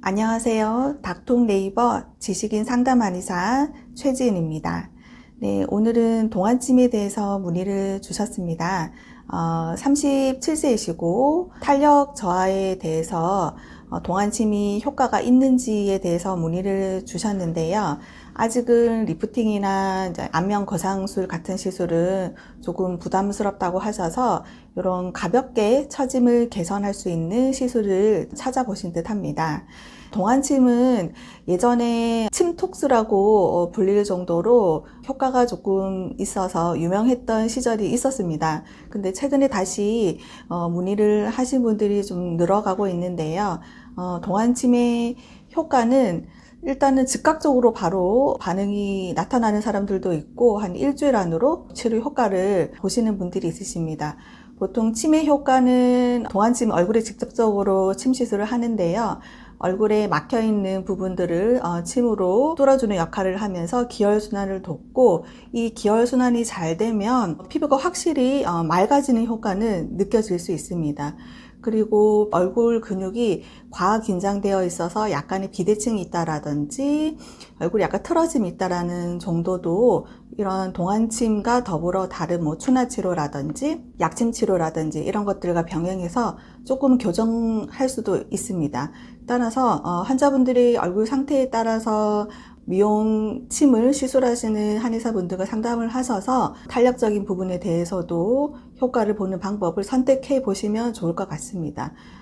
안녕하세요. 닥통 네이버 지식인 상담 한의사 최지은입니다. 네, 오늘은 동안침에 대해서 문의를 주셨습니다. 어, 37세이시고 탄력 저하에 대해서 어, 동안침이 효과가 있는지에 대해서 문의를 주셨는데요. 아직은 리프팅이나 안면 거상술 같은 시술은 조금 부담스럽다고 하셔서 이런 가볍게 처짐을 개선할 수 있는 시술을 찾아보신 듯 합니다. 동안침은 예전에 침톡스라고 어, 불릴 정도로 효과가 조금 있어서 유명했던 시절이 있었습니다. 근데 최근에 다시 어, 문의를 하신 분들이 좀 늘어가고 있는데요. 어, 동안침의 효과는 일단은 즉각적으로 바로 반응이 나타나는 사람들도 있고 한 일주일 안으로 치료 효과를 보시는 분들이 있으십니다. 보통 치매 효과는 동안침 얼굴에 직접적으로 침 시술을 하는데요. 얼굴에 막혀 있는 부분들을 어, 침으로 뚫어주는 역할을 하면서 기혈 순환을 돕고 이 기혈 순환이 잘 되면 피부가 확실히 어, 맑아지는 효과는 느껴질 수 있습니다. 그리고 얼굴 근육이 과하 긴장되어 있어서 약간의 비대칭이 있다라든지 얼굴이 약간 틀어짐이 있다라는 정도도 이런 동안침과 더불어 다른 뭐 추나 치료라든지 약침 치료라든지 이런 것들과 병행해서 조금 교정할 수도 있습니다. 따라서 어, 환자분들이 얼굴 상태에 따라서 미용 침을 시술하시는 한의사분들과 상담을 하셔서 탄력적인 부분에 대해서도 효과를 보는 방법을 선택해 보시면 좋을 것 같습니다.